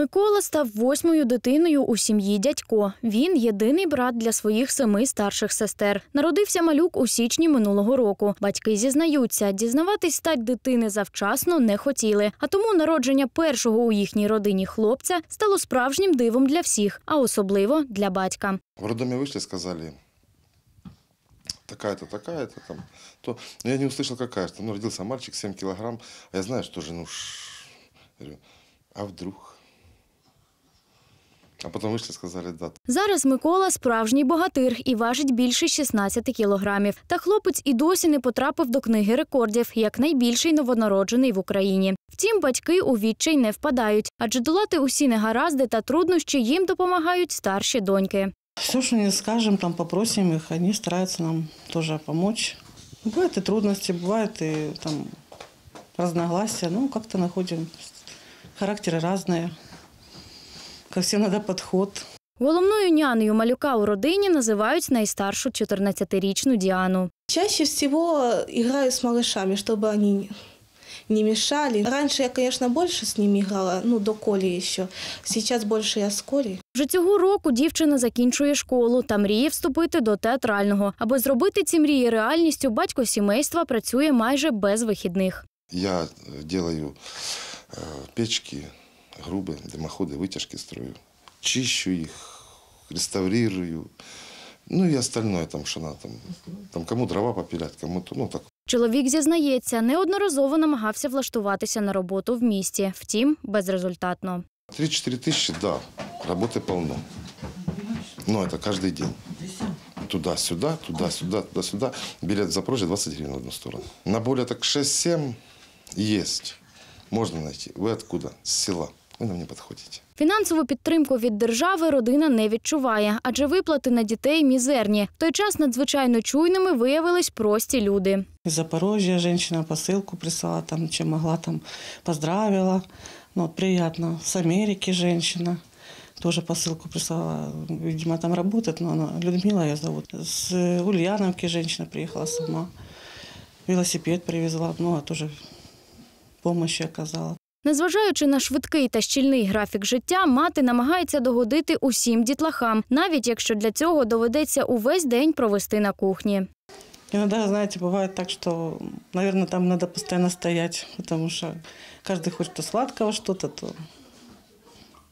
Микола став восьмою дитиною у сім'ї дядько. Він єдиний брат для своїх семи старших сестер. Народився малюк у січні минулого року. Батьки зізнаються, дізнаватись стать дитини завчасно не хотіли. А тому народження першого у їхній родині хлопця стало справжнім дивом для всіх, а особливо для батька. В роддоме вышли, сказали, такая-то, такая-то там. То, но я не услышал, какая то Ну, родился мальчик, 7 килограмм. А я знаю, что же, ну, ш- говорю, а вдруг? А потом вышли, сказали, да. Зараз Микола справжній богатир і важить більше 16 кілограмів. Та хлопець і досі не потрапив до книги рекордів як найбільший новонароджений в Україні. Втім, батьки у відчай не впадають, адже долати усі негаразди та труднощі їм допомагають старші доньки. Все, что не скажем, там попросим их, они стараются нам тоже помочь. Бывают и трудности, бывают и там разногласия, ну, как-то находим. Характеры разные. Ко всем надо подход. Головною нянею малюка у родині називають найстаршу 14-річну Діану. Чаще всего играю с малышами, чтобы они не мешали. Раньше я, конечно, больше с ними играла, ну, до Коли еще. Сейчас больше я с Колей. Вже цього року дівчина закінчує школу та мріє вступити до театрального. Аби зробити ці мрії реальністю, батько сімейства працює майже без вихідних. Я э, делаю э, печки, грубы, дымоходы, вытяжки строю. Чищу их, реставрирую. Ну и остальное там, что надо. Там, там кому дрова попилять, кому-то, ну так. Чоловік зізнається, неодноразово намагався влаштуватися на роботу в місті, втім, безрезультатно. 3-4 тысячи, да, работы полно. Но это каждый день. Туда-сюда, туда-сюда, туда-сюда. Билет в Запорожье 20 гривен в одну сторону. На более так 6-7 есть. Можно найти. Вы откуда? С села. Вы нам не подходите. Фінансову підтримку від держави родина не відчуває, адже виплати на дітей мізерні. В той час надзвичайно чуйними виявились прості люди. Из Запорожья женщина посылку прислала, там, чем могла, там, поздравила. Ну, вот приятно. С Америки женщина тоже посылку прислала. Видимо, там работает, но она, Людмила ее зовут. С Ульяновки женщина приехала сама. Велосипед привезла, ну, а тоже помощи оказала. Незважаючи на швидкий та щільний графік життя, мати намагається догодити усім дітлахам, навіть якщо для цього доведеться увесь день провести на кухні. Иногда, знаете, бывает так, что, наверное, там надо постоянно стоять, потому что каждый хочет то сладкого что-то,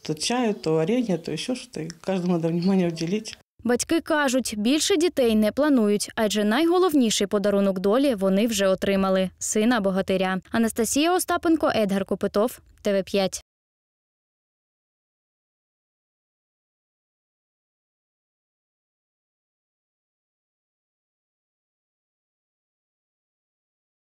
то, чаю, то варенье, то еще что-то. И каждому надо внимание уделить. Батьки кажуть, більше дітей не планують, адже найголовніший подарунок долі вони вже отримали сина богатиря. Анастасія Остапенко, Едгар Копитов, ТВ 5